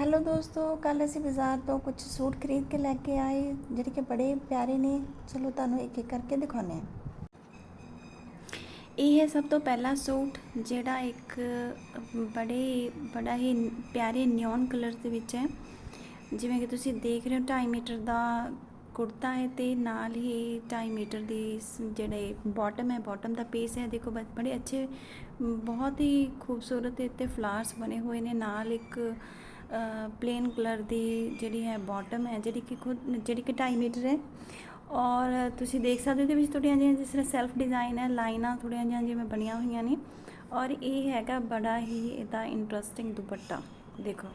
Hello ਦੋਸਤੋ ਕੱਲ ਅਸੀਂ ਬਾਜ਼ਾਰ ਤੋਂ ਕੁਝ ਸੂਟ ਖਰੀਦ ਕੇ ਲੈ ਕੇ ਆਏ ਜਿਹੜੇ ਕਿ ਬੜੇ ਪਿਆਰੇ ਨੇ ਚਲੋ ਤੁਹਾਨੂੰ ਇੱਕ ਇੱਕ ਕਰਕੇ ਦਿਖਾਉਂਦੇ ਹਾਂ ਇਹ ਹੈ ਸਭ ਤੋਂ ਪਹਿਲਾ ਸੂਟ ਜਿਹੜਾ ਇੱਕ ਬੜੇ ਬੜਾ ਹੀ ਪਿਆਰੇ ਨਿਓਨ ਕਲਰ ਦੇ ਵਿੱਚ ਹੈ ਜਿਵੇਂ ਕਿ ਤੁਸੀਂ ਦੇਖ ਰਹੇ ਹੋ 2.5 ਮੀਟਰ ਦਾ ਕੁੜਤਾ ਹੈ ਤੇ ਨਾਲ ਹੀ 2.5 ਮੀਟਰ ਦੀ ਜਿਹੜੇ ਬਾਟਮ ਹੈ ਬਾਟਮ ਦਾ ਪੀਸ ਹੈ ਦੇਖੋ ਬ- ਬੜੇ ਅੱਛੇ ਬਹੁਤ ਹੀ ਖੂਬਸੂਰਤ ਇੱਥੇ ਫਲਾਰਸ ਬਣੇ ਹੋਏ ਨੇ ਨਾਲ ਇੱਕ ਪਲੇਨ ਕਲਰ ਦੀ ਜਿਹੜੀ ਹੈ ਬਾਟਮ ਹੈ, ਜਿਹੜੀ ਕਿ ਖੁਦ ਜਿਹੜੀ ਕਿ 2.5 ਮੀਟਰ ਹੈ। ਔਰ ਤੁਸੀਂ ਦੇਖ ਸਕਦੇ ਹੋ ਇਹਦੇ ਵਿੱਚ ਥੋੜ੍ਹੀਆਂ ਜਿਹੀਆਂ ਜਿਸ ਤਰ੍ਹਾਂ ਸੈਲਫ ਡਿਜ਼ਾਈਨ ਹੈ, ਲਾਈਨਾਂ ਥੋੜ੍ਹੀਆਂ ਜਿਹੀਆਂ ਜਿਵੇਂ ਬਣੀਆਂ ਹੋਈਆਂ ਨੇ। ਔਰ ਇਹ ਹੈਗਾ ਬੜਾ ਹੀ ਇਹਦਾ ਇੰਟਰਸਟਿੰਗ ਦੁਪੱਟਾ, ਦੇਖੋ।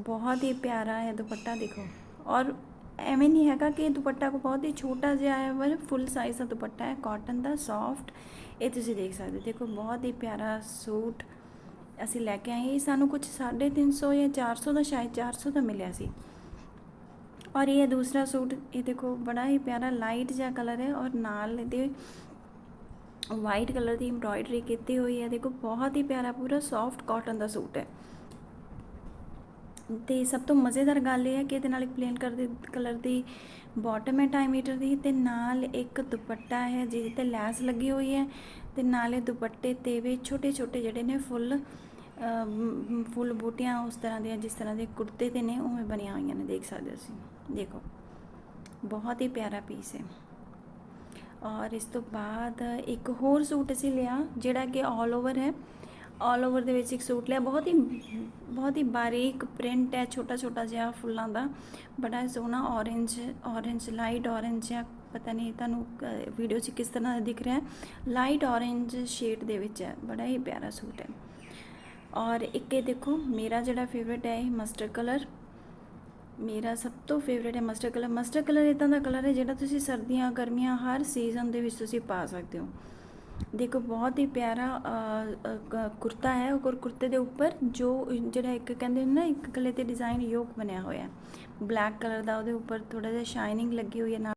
ਬਹੁਤ ਹੀ ਪਿਆਰਾ ਹੈ ਦੁਪੱਟਾ, ਦੇਖੋ। ਔਰ ਐਵੇਂ ਨਹੀਂ ਹੈਗਾ ਕਿ ਇਹ ਦੁਪੱਟਾ ਕੋ ਬਹੁਤ ਹੀ ਛੋਟਾ ਜਿਹਾ ਹੈ, ਪਰ ਫੁੱਲ ਸਾਈਜ਼ ਦਾ ਦੁਪੱਟਾ ਹੈ ਕਾਟਨ ਦਾ ਸੌਫਟ ਇਹ ਤੁਸੀਂ ਦੇਖ ਸਕਦੇ ਹੋ, ਦੇਖੋ, ਬਹੁਤ ਹੀ ਪਿਆਰਾ ਸੂਟ ਅਸੀਂ ਲੈ ਕੇ ਆਏ ਇਹ ਸਾਨੂੰ ਕੁਝ 350 ਜਾਂ 400 ਦਾ, ਸ਼ਾਇਦ 400 ਦਾ ਮਿਲਿਆ ਸੀ। ਔਰ ਇਹ ਦੂਸਰਾ ਸੂਟ, ਇਹ ਦੇਖੋ, ਬੜਾ ਹੀ ਪਿਆਰਾ ਲਾਈਟ ਜਿਹਾ ਕਲਰ ਹੈ ਔਰ ਨਾਲ ਇਹਦੇ ਵਾਈਟ ਕਲਰ ਦੀ ਐਮਬ੍ਰਾਇਡਰੀ ਕੀਤੀ ਹੋਈ ਹੈ। ਦੇਖੋ, ਬਹੁਤ ਹੀ ਪਿਆਰਾ, ਪੂਰਾ ਸੌਫਟ ਕਾਟਨ ਦਾ ਸੂਟ ਹੈ। ਤੇ ਸਭ ਤੋਂ ਮਜ਼ੇਦਾਰ ਗੱਲ ਇਹ ਹੈ ਕਿ ਇਹਦੇ ਨਾਲ ਇੱਕ ਪਲੇਨ ਕਰ ਦੀ ਕਲਰ ਦੀ ਬਾਟਮ ਹੈ 2.5 ਮੀਟਰ ਦੀ ਤੇ ਨਾਲ ਇੱਕ ਦੁਪੱਟਾ ਹੈ ਜਿਹਦੇ ਤੇ ਲੈਸ ਲੱਗੀ ਹੋਈ ਹੈ ਤੇ ਨਾਲੇ ਦੁਪੱਟੇ ਤੇ ਵੀ ਛੋਟੇ ਛੋਟੇ ਜਿਹੜੇ ਨੇ ਫੁੱਲ ਫੁੱਲ ਬੂਟੀਆਂ ਉਸ ਤਰ੍ਹਾਂ ਦੀਆਂ, ਜਿਸ ਤਰ੍ਹਾਂ ਦੇ ਕੁੜਤੇ ਤੇ ਨੇ, ਉਵੇਂ ਬਣੀਆਂ ਹੋਈਆਂ ਨੇ, ਦੇਖ ਸਕਦੇ ਹੋ ਤੁਸੀਂ। ਦੇਖੋ, ਬਹੁਤ ਹੀ ਪਿਆਰਾ ਪੀਸ ਹੈ। ਔਰ ਇਸ ਤੋਂ ਬਾਅਦ ਇੱਕ ਹੋਰ ਸੂਟ ਅਸੀਂ ਲਿਆ, ਜਿਹੜਾ ਕਿ ਆਲ ਓਵਰ ਹੈ। ਆਲ ਓਵਰ ਦੇ ਵਿੱਚ ਇੱਕ ਸੂਟ ਲਿਆ। ਬਹੁਤ ਹੀ ਬਹੁਤ ਹੀ ਬਾਰੀਕ ਪ੍ਰਿੰਟ ਹੈ ਛੋਟਾ ਛੋਟਾ ਜਿਹਾ ਫੁੱਲਾਂ ਦਾ। ਬੜਾ ਸੋਹਣਾ orange orange ਲਾਈਟ orange ਜਿਹਾ ਪਤਾ ਨਹੀਂ ਤੁਹਾਨੂੰ ਵੀਡੀਓ 'ਚ ਕਿਸ ਤਰ੍ਹਾਂ ਦਿਖ ਰਿਹਾ ਹੈ। ਲਾਈਟ orange ਸ਼ੇਡ ਦੇ ਵਿੱਚ ਹੈ। ਬੜਾ ਹੀ ਪਿਆਰਾ ਸੂਟ ਹੈ। ਔਰ ਇੱਕ ਇਹ ਦੇਖੋ, ਮੇਰਾ ਜਿਹੜਾ ਫੇਵਰਟ ਹੈ, ਇਹ ਮਸਟਰਡ ਕਲਰ ਮੇਰਾ ਸਭ ਤੋਂ ਫੇਵਰੇਟ ਹੈ ਮਸਟਰਡ ਕਲਰ ਮਸਟਰਡ ਕਲਰ ਇਦਾਂ ਦਾ ਕਲਰ ਹੈ, ਜਿਹੜਾ ਤੁਸੀਂ ਸਰਦੀਆਂ, ਗਰਮੀਆਂ ਹਰ ਸੀਜ਼ਨ ਦੇ ਵਿੱਚ ਤੁਸੀਂ ਪਾ ਸਕਦੇ ਹੋ। ਦੇਖੋ ਬਹੁਤ ਹੀ ਪਿਆਰਾ ਅ, ਅ, ਕੁਰਤਾ ਹੈ ਔਰ ਕੁਰਤੇ ਦੇ ਉੱਪਰ ਜੋ ਜਿਹੜਾ ਇੱਕ ਕਹਿੰਦੇ ਨੇ ਨਾ ਇੱਕ ਗਲੇ ਤੇ ਡਿਜ਼ਾਈਨ ਯੋਕ ਬਣਿਆ ਹੋਇਆ ਬਲੈਕ ਕਲਰ ਦਾ ਉਹਦੇ ਉੱਪਰ ਥੋੜਾ ਜਿਹਾ ਸ਼ਾਈਨਿੰਗ ਲੱਗੀ ਹੋਈ ਹੈ ਨਾਲ।